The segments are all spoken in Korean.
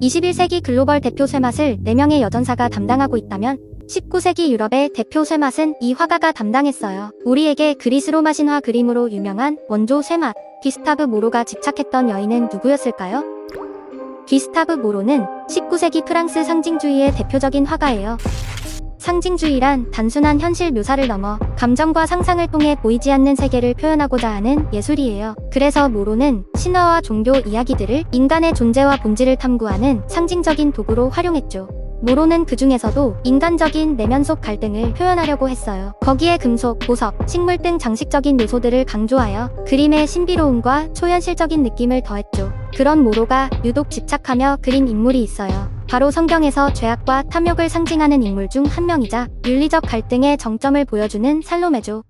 21세기 글로벌 대표 쇠맛을 4명의 여전사가 담당하고 있다면 19세기 유럽의 대표 쇠맛은 이 화가가 담당했어요. 우리에게 그리스 로마 신화 그림으로 유명한 원조 쇠맛 기스타브 모로가 집착했던 여인은 누구였을까요? 기스타브 모로는 19세기 프랑스 상징주의의 대표적인 화가예요. 상징주의란 단순한 현실 묘사를 넘어 감정과 상상을 통해 보이지 않는 세계를 표현하고자 하는 예술이에요. 그래서 모로는 신화와 종교 이야기들을 인간의 존재와 본질을 탐구하는 상징적인 도구로 활용했죠. 모로는 그 중에서도 인간적인 내면 속 갈등을 표현하려고 했어요. 거기에 금속, 보석, 식물 등 장식적인 요소들을 강조하여 그림의 신비로움과 초현실적인 느낌을 더했죠. 그런 모로가 유독 집착하며 그린 인물이 있어요. 바로 성경에서 죄악과 탐욕을 상징하는 인물 중 한 명이자 윤리적 갈등의 정점을 보여주는 살로메죠.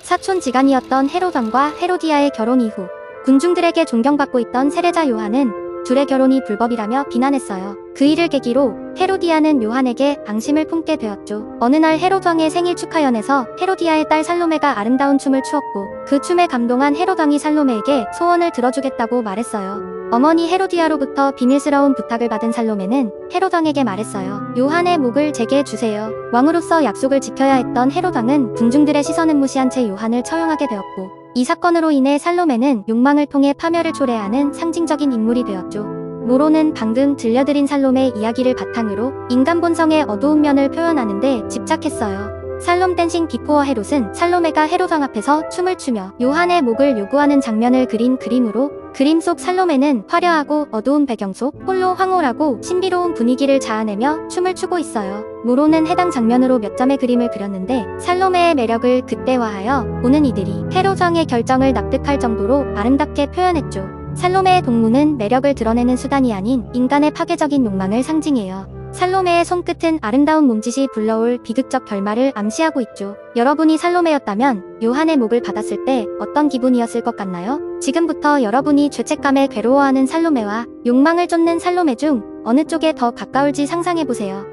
사촌 지간이었던 헤로당과 헤로디아의 결혼 이후 군중들에게 존경받고 있던 세례자 요한은 둘의 결혼이 불법이라며 비난했어요. 그 일을 계기로 헤로디아는 요한에게 앙심을 품게 되었죠. 어느 날 헤롯 왕의 생일 축하연에서 헤로디아의 딸 살로메가 아름다운 춤을 추었고 그 춤에 감동한 헤롯 왕이 살로메에게 소원을 들어주겠다고 말했어요. 어머니 헤로디아로부터 비밀스러운 부탁을 받은 살로메는 헤롯 왕에게 말했어요. 요한의 목을 제게 주세요. 왕으로서 약속을 지켜야 했던 헤롯 왕은 군중들의 시선을 무시한 채 요한을 처형하게 되었고 이 사건으로 인해 살로메는 욕망을 통해 파멸을 초래하는 상징적인 인물이 되었죠. 모로는 방금 들려드린 살롬의 이야기를 바탕으로 인간 본성의 어두운 면을 표현하는데 집착했어요. 살롬 댄싱 비포어 헤롯은 살로메가 헤롯 왕 앞에서 춤을 추며 요한의 목을 요구하는 장면을 그린 그림으로 그림 속 살로메는 화려하고 어두운 배경 속 홀로 황홀하고 신비로운 분위기를 자아내며 춤을 추고 있어요. 모로는 해당 장면으로 몇 점의 그림을 그렸는데 살로메의 매력을 극대화하여 보는 이들이 헤롯 왕의 결정을 납득할 정도로 아름답게 표현했죠. 살로메의 동무는 매력을 드러내는 수단이 아닌 인간의 파괴적인 욕망을 상징해요. 살로메의 손끝은 아름다운 몸짓이 불러올 비극적 결말을 암시하고 있죠. 여러분이 살로메였다면 요한의 목을 받았을 때 어떤 기분이었을 것 같나요? 지금부터 여러분이 죄책감에 괴로워하는 살로메와 욕망을 쫓는 살로메 중 어느 쪽에 더 가까울지 상상해보세요.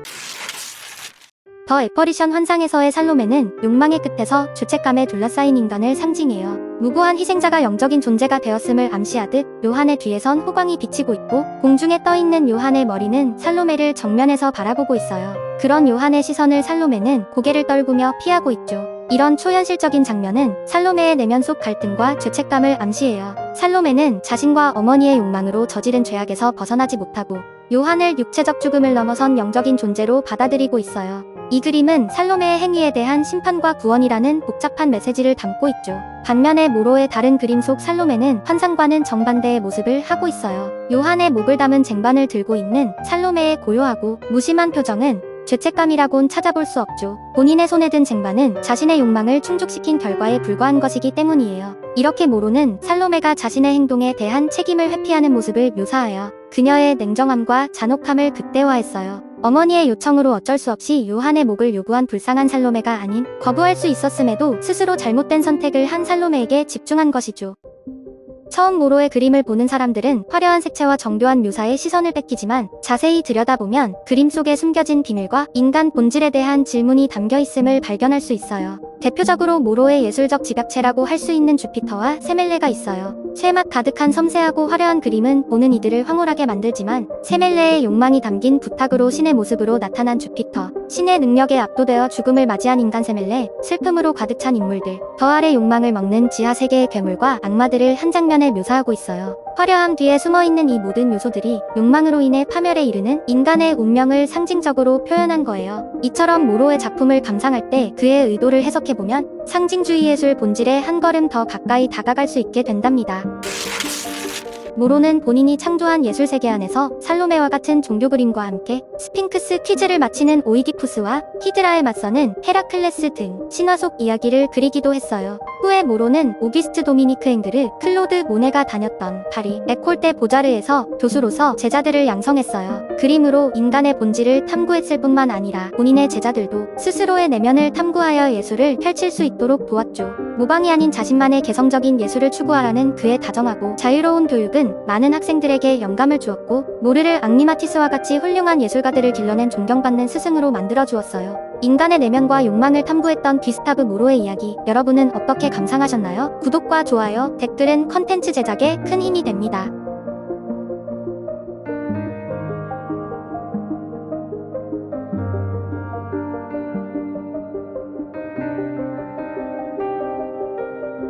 더 에퍼리션 환상에서의 살로메는 욕망의 끝에서 죄책감에 둘러싸인 인간을 상징해요. 무고한 희생자가 영적인 존재가 되었음을 암시하듯 요한의 뒤에선 호광이 비치고 있고 공중에 떠있는 요한의 머리는 살로메를 정면에서 바라보고 있어요. 그런 요한의 시선을 살로메는 고개를 떨구며 피하고 있죠. 이런 초현실적인 장면은 살로메의 내면 속 갈등과 죄책감을 암시해요. 살로메는 자신과 어머니의 욕망으로 저지른 죄악에서 벗어나지 못하고 요한을 육체적 죽음을 넘어선 영적인 존재로 받아들이고 있어요. 이 그림은 살로메의 행위에 대한 심판과 구원이라는 복잡한 메시지를 담고 있죠. 반면에 모로의 다른 그림 속 살로메는 환상과는 정반대의 모습을 하고 있어요. 요한의 목을 담은 쟁반을 들고 있는 살로메의 고요하고 무심한 표정은 죄책감이라곤 찾아볼 수 없죠. 본인의 손에 든 쟁반은 자신의 욕망을 충족시킨 결과에 불과한 것이기 때문이에요. 이렇게 모로는 살로메가 자신의 행동에 대한 책임을 회피하는 모습을 묘사하여 그녀의 냉정함과 잔혹함을 극대화했어요. 어머니의 요청으로 어쩔 수 없이 요한의 목을 요구한 불쌍한 살로메가 아닌 거부할 수 있었음에도 스스로 잘못된 선택을 한 살로메에게 집중한 것이죠. 처음 모로의 그림을 보는 사람들은 화려한 색채와 정교한 묘사에 시선을 뺏기지만 자세히 들여다보면 그림 속에 숨겨진 비밀과 인간 본질에 대한 질문이 담겨 있음을 발견할 수 있어요. 대표적으로 모로의 예술적 집약체라고 할 수 있는 주피터와 세멜레가 있어요. 쇠맛 가득한 섬세하고 화려한 그림은 보는 이들을 황홀하게 만들지만 세멜레의 욕망이 담긴 부탁으로 신의 모습으로 나타난 주피터, 신의 능력에 압도되어 죽음을 맞이한 인간 세멜레, 슬픔으로 가득 찬 인물들, 더 아래 욕망을 먹는 지하 세계의 괴물과 악마들을 한 장면에 묘사하고 있어요. 화려함 뒤에 숨어있는 이 모든 요소들이 욕망으로 인해 파멸에 이르는 인간의 운명을 상징적으로 표현한 거예요. 이처럼 모로의 작품을 감상할 때 그의 의도를 해석해보면 상징주의 예술 본질에 한 걸음 더 가까이 다가갈 수 있게 된답니다. 모로는 본인이 창조한 예술 세계 안에서 살로메와 같은 종교 그림과 함께 스핑크스 퀴즈를 마치는 오이디푸스와 히드라에 맞서는 헤라클레스 등 신화 속 이야기를 그리기도 했어요. 후에 모로는 오기스트 도미니크 앵그르, 클로드 모네가 다녔던 파리 에콜대 보자르에서 교수로서 제자들을 양성했어요. 그림으로 인간의 본질을 탐구했을 뿐만 아니라 본인의 제자들도 스스로의 내면을 탐구하여 예술을 펼칠 수 있도록 도왔죠. 모방이 아닌 자신만의 개성적인 예술을 추구하라는 그의 다정하고 자유로운 교육은 많은 학생들에게 영감을 주었고 모르를 앙리마티스와 같이 훌륭한 예술가들을 길러낸 존경받는 스승으로 만들어 주었어요. 인간의 내면과 욕망을 탐구했던 귀스타브 모로의 이야기 여러분은 어떻게 감상하셨나요? 구독과 좋아요, 댓글은 컨텐츠 제작에 큰 힘이 됩니다.